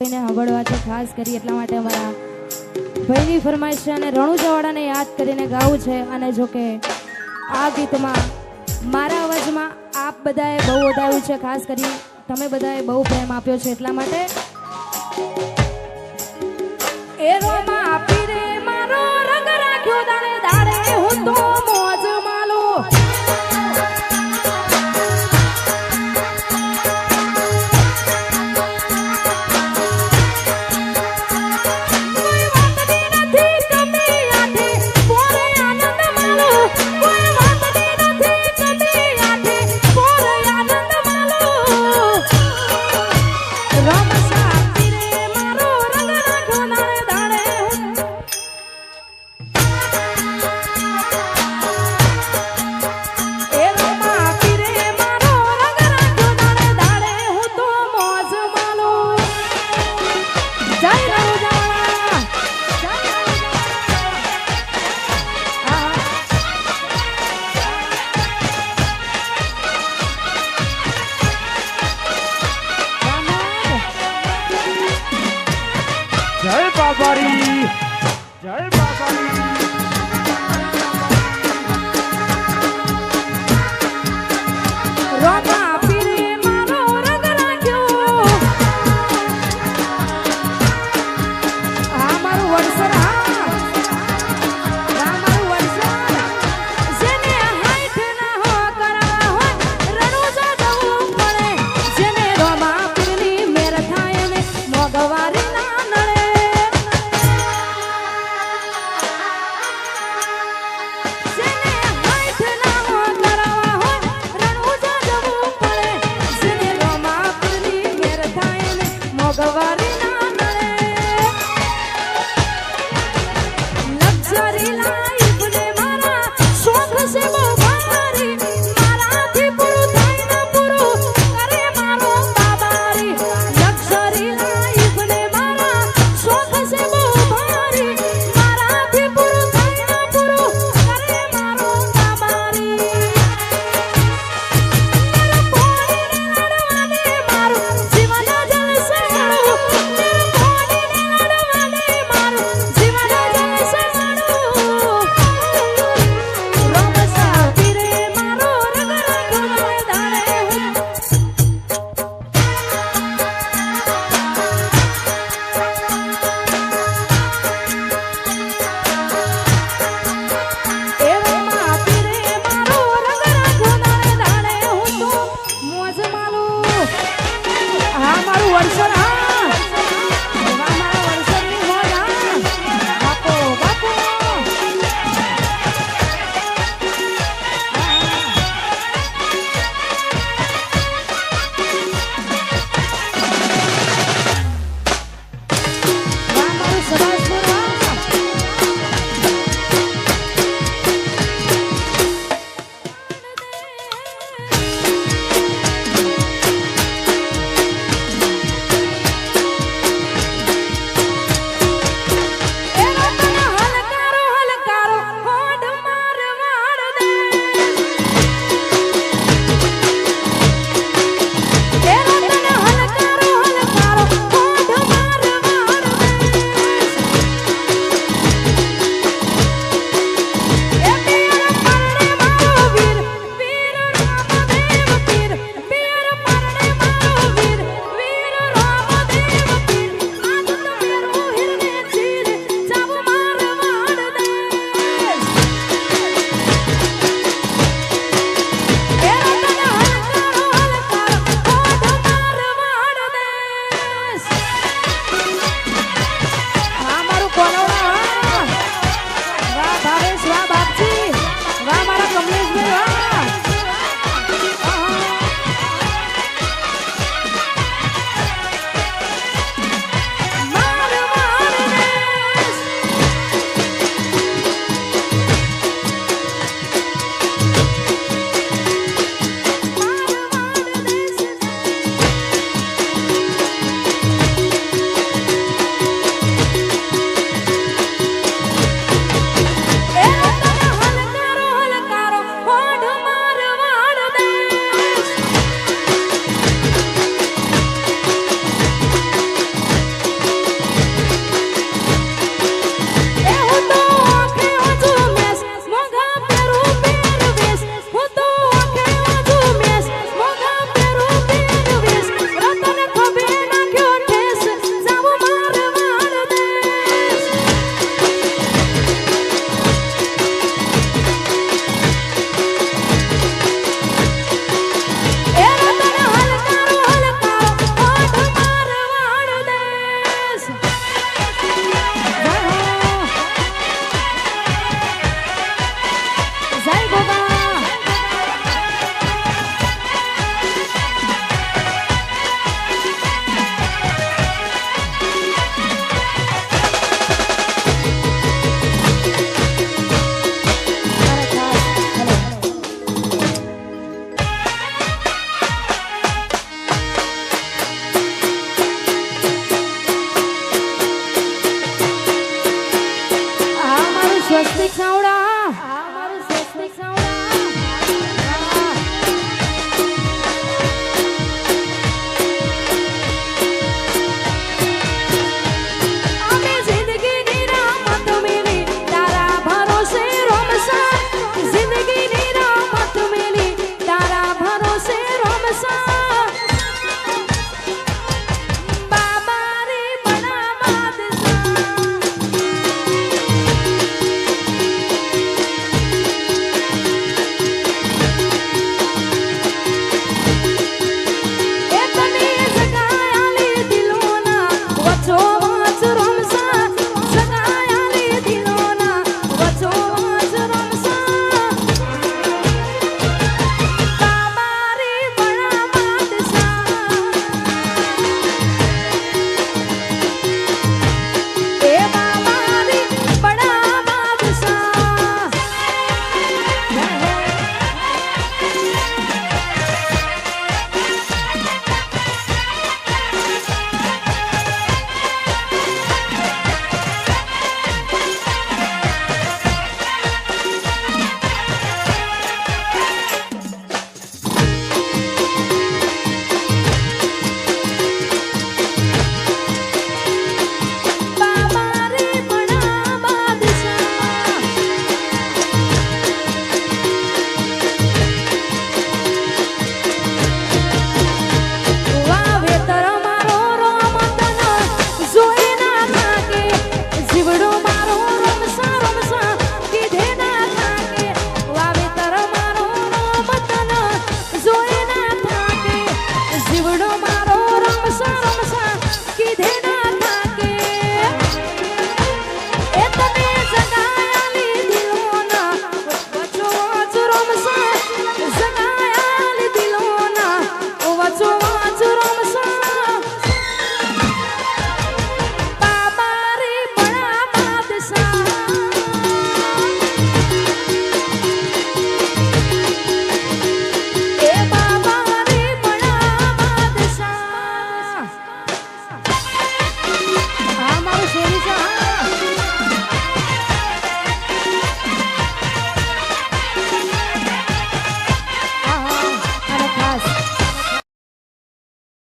એને સાંભળવા છે, ખાસ કરી એટલા માટે અમારા ભાઈની ફરમાઈશ છે અને રણુજાવાડાને યાદ કરીને ગાવું છે. અને જો કે આ ગીતમાં મારા અવાજમાં આપ બધાએ બહુ વધાવ્યું છે, ખાસ કરી તમે બધાએ બહુ પ્રેમ આપ્યો છે એટલા માટે. એ રોમાં આપી રે મારો રંગ રાખ્યો દાડે દાડે હું તો